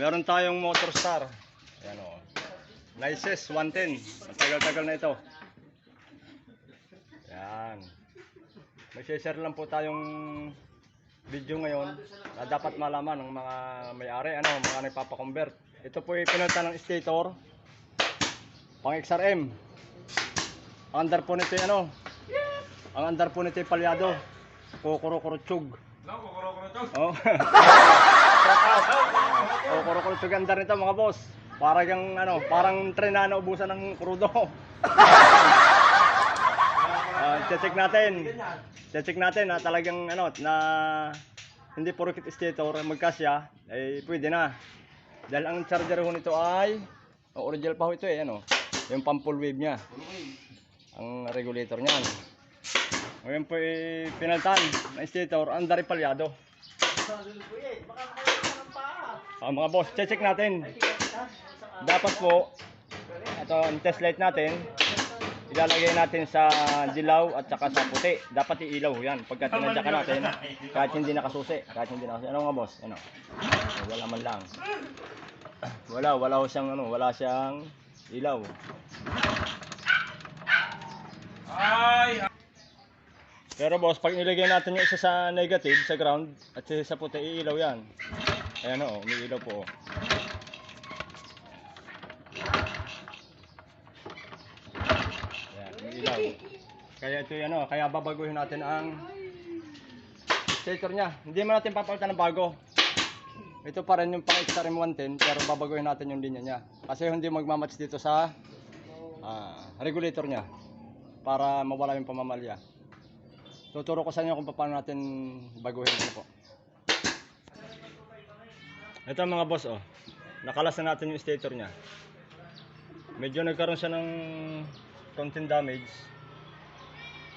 meron tayong motor star. Ayan o. Nices 110. Ang tagal-tagal na ito. Ayan. Mag-share lang po tayong video ngayon na dapat malaman ng mga may-ari, ano, mga nagpapakonvert. Ito po yung pinunta ng stator. Pang XRM. Ang andar po nito ano. Ang andar po nito yung palyado. Kukuro-kurutsug. Oh. oh, kuro-kuro ganda nito mga boss. Parang yung ano, parang tren na naubusan ng krudo. Ah, check natin. Check natin na talagang ano na hindi porkit stator magkasya ay pwede na. Dahil ang charger ho nito ay ang original pa ho ito eh ano, yung full wave niya. Ang regulator niyan. Ngayon po eh, pinaltan ng stator ang dari palyado. Ah, mga boss, check natin. Dapat po, ito ang test light natin, ilalagay natin sa dilaw at saka sa puti. Dapat iilaw yan. Pagka tinadya ka natin, kahit hindi nakasusi. Kahit hindi nakasusi. Ano nga boss? Ano? Wala man lang. Wala, wala ho siyang ano, wala siyang ilaw. Pero boss, pag nilagay natin yung isa sa negative, sa ground, at sa puti, iilaw yan. Ayan o, may ilaw po. oh. Ayan, may ilaw. Kaya ito yan o, kaya babaguhin natin ang stator niya. Hindi mo natin papalitan ng bago. Ito pa rin yung pang XRM 110, pero babaguhin natin yung linya niya. Kasi hindi magmamatch dito sa ah, regulator niya para mawala yung pamamalya. Tuturo ko sa inyo kung paano natin baguhin ito po. Ito mga boss oh. Nakalas na natin yung stator niya. Medyo nagkaroon siya ng konting damage.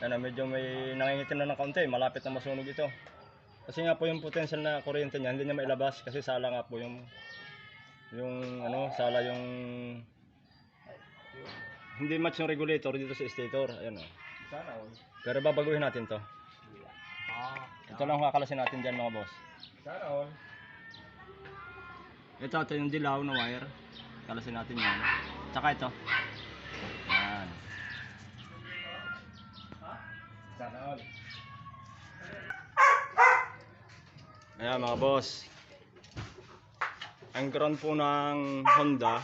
Ano, medyo may nangingitim na ng kaunti, malapit na masunog ito. Kasi nga po yung potential na kuryente niya, hindi niya mailabas kasi sala nga po yung yung ano, sala yung hindi match yung regulator dito sa stator. Ayan oh. Pero babaguhin natin to. Ito lang kakalasin natin dyan mga boss. Ito, ito yung dilaw na wire. Kalasin natin yan. Tsaka ito. Yan. Ayan mga boss. Ang ground po ng Honda,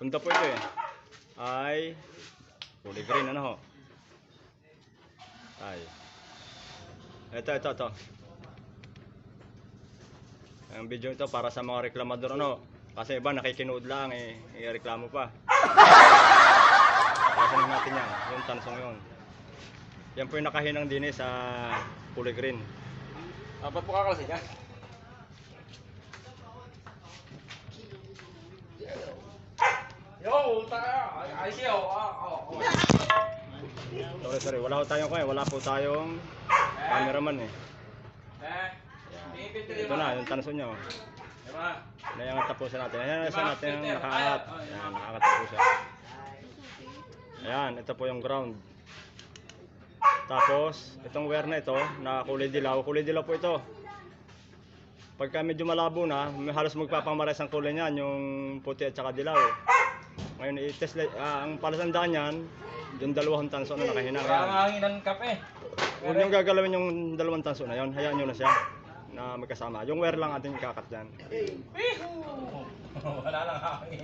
Honda po ito eh, ay kulay green ano ho. Ay. Ito, ito, ito. Ang video ito para sa mga reklamador ano. Kasi iba nakikinood lang eh, i-reklamo pa. Kasanin natin yan, yung tansong yun. Yan po yung nakahinang din eh sa kulay green. Ah, ba't po kakalasin niya? Yo, taka, ay siya, ah, oh, oh. Sorry, sorry. Wala po tayong kuya. Wala po tayong cameraman eh. Eh, Ito na, yung tanso niya. Oh. Diba? Na po siya natin. Ayan, isa natin yung nakaangat. Ayan, nakaangat na po siya. Ayan, ito po yung ground. Tapos, itong wire na ito, na kulay dilaw. Kulay dilaw po ito. Pagka medyo malabo na, may halos magpapamares ang kulay niyan, yung puti at saka dilaw. Ngayon, i-test, ah, ang palatandaan niyan, yung dalawang tanso na nakahinang. Ayan. hangin ng kape. Huwag niyong gagalawin yung dalawang tanso na yon. Hayaan niyo na siya na magkasama. Yung wire lang ating ikakat dyan. Wala lang hangin.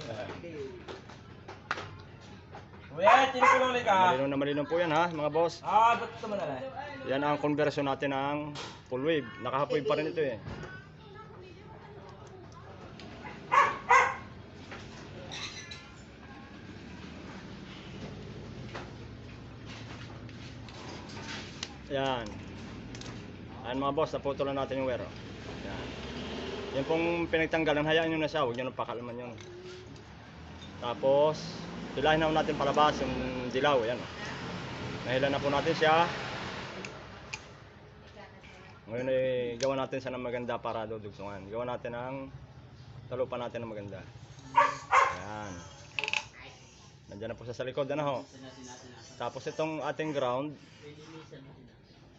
Kuya, tinipulong ka. Malinaw na malinaw po yan ha, mga boss. Ah, ba't ito manala? Yan ang conversion natin ng full wave. Naka-half wave pa rin ito eh. Yan. Ayan mga boss, naputulan natin yung wire. oh. Yan. Pong pinagtanggalan, hayaan nyo na siya, huwag nyo nang pakalaman yun. Tapos, hilahin na natin palabas yung dilaw, yan. oh. Nahilan na po natin siya. Ngayon ay gawa natin siya ng maganda para dudugtungan. Gawa natin ang talupan natin ng maganda. Ayan. Nandiyan na po sa likod, ano ho. Tapos itong ating ground,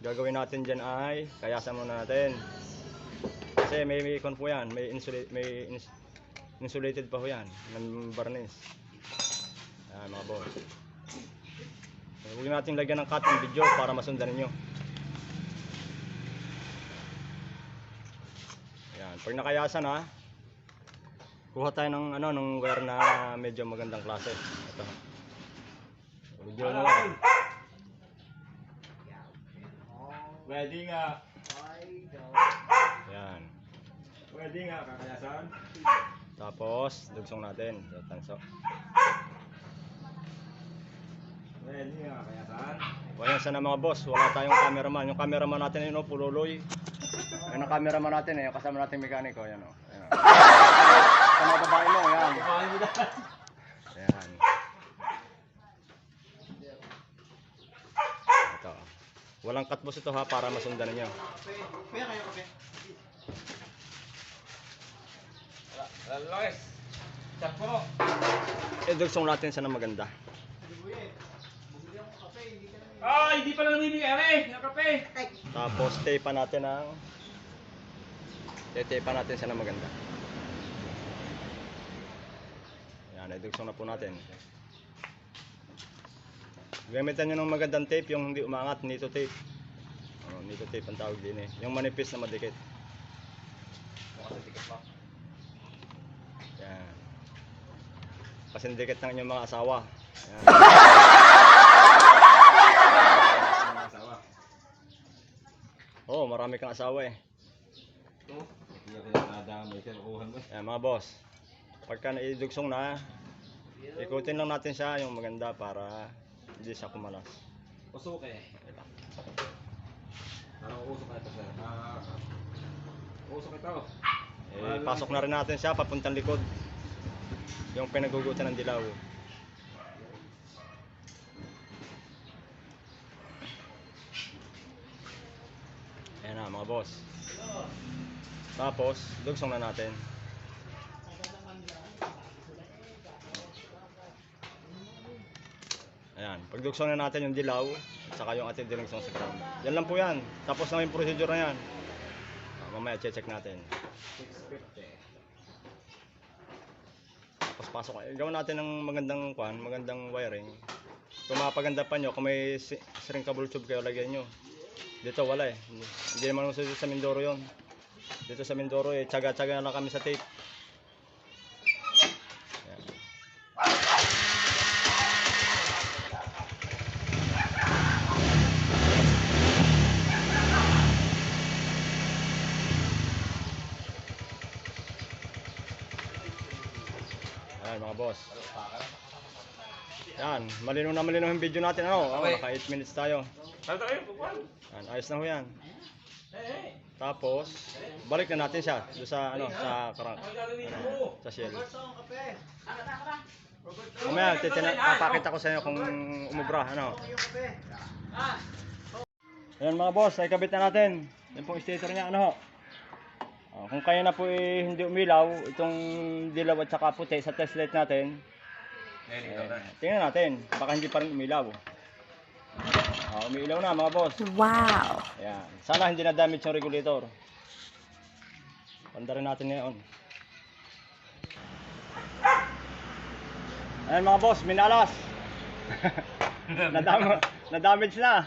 gagawin natin dyan ay, kayasan muna natin. Kasi may may kon po yan, may insulated may ins- insulated pa ho yan ng barnis. Yan mga boss. Eh, Huwag natin lagyan ng ng video para masundan ninyo. Yan, pag nakayasan ha, kuha tayo ng ano ng wire na medyo magandang klase. Ito. Video na lang. Pwede nga. Yan. Pwede nga, kakayasan. Tapos, dugsong natin. Tanso. Pwede nga, kakayasan. Wayan sana mga boss, wala tayong cameraman. Yung cameraman natin yun, oh, pululoy. Yan ang cameraman natin eh, yung kasama nating mekaniko. Yan o. Yan. Sa mga babae mo, na. Yan. Ito. Walang cut boss ito ha, para masundan ninyo. Lalakis. Chapo. Eh, dugsong natin sana maganda. Ah, hindi pala namimigay. Ng kape. Tapos, tape pa natin ang... Tape pa natin sana maganda. Yan, idugsong na po natin. Gamitan nyo ng magandang tape, yung hindi umangat, nito tape. Oh, nito tape ang tawag din eh. Yung manipis na madikit. Yan. Kasi dikit ng inyong mga asawa. Yan. Oh, marami kang asawa eh. Ito. Hindi ako yung nadamay sa kuhan mo. Ayan mga boss. Pagka naidugsong na, ikutin lang natin siya yung maganda para hindi siya kumalas. Usok eh. Ito. Parang usok na ito sir. Ah, usok ito. Eh, pasok na rin natin siya papuntang likod. Yung pinagugutan ng dilaw. Ayan na mga boss. Tapos, dugsong na natin. Ayan, pagdugsong na natin yung dilaw at saka yung ating dinugsong sa ground. Yan lang po yan. Tapos na yung procedure na yan. Ah, mamaya check natin. 650. Tapos pasok. Gawin natin ng magandang kwan, magandang wiring. Kung mapaganda pa nyo, kung may shrinkable tube kayo, lagyan nyo. Dito wala eh. Hindi, naman sa Mindoro yon. Dito sa Mindoro eh, tsaga-tsaga na lang kami sa tape. Yan, malinaw na malinaw yung video natin. Ano? Oh, Okay. naka 8 minutes tayo. Yan, ayos na ho yan. Tapos, balik na natin siya doon sa ano, sa karang, mo. sa shell. Mamaya, titina, papakita ko sa inyo kung umubra, ano. Ayan mga boss, ay kabit na natin. Yan pong stator niya, ano ho. Oh, kung kaya na po eh, hindi umilaw, itong dilaw at saka puti sa test light natin, Eh, eh, tingnan natin, baka hindi pa rin umilaw. Oh, umilaw na mga boss. Wow. Ayan. Sana hindi na damage yung regulator. Panda rin natin ngayon. Ayan mga boss, minalas. Nadam na-damage na.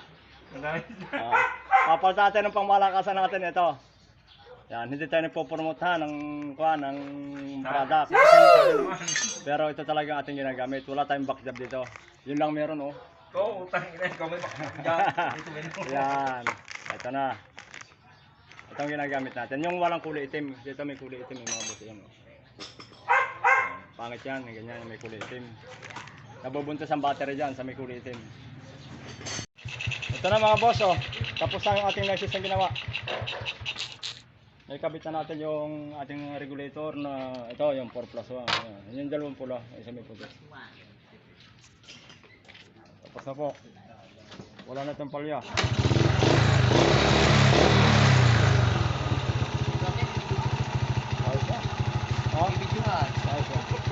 Ah, papalitan natin ng pangmalakasan natin ito. Yan, hindi tayo nagpo-promote ha ng, kuha, ng product. Pero ito talaga ang ating ginagamit. Wala tayong backjob dito. Yun lang meron oh. Ikaw, utang ina. Ikaw may ganun. Yan. Ito na. Ito ang ginagamit natin. Yung walang kulay itim. Dito may kulay itim yung mga. Yan. oh. Yan. Pangit yan. Ganyan may kulay itim. Nabubuntos ang battery dyan sa may kulay itim. Ito na mga boss. Oh. Tapos na yung ating license na ginawa. May kabit na natin yung ating regulator na ito yung 4 plus 1. Yan. Yan yung dalawang pula. Isa may puti. Tapos na po. Wala na itong palya. Ayos na. Oh? Ayos na.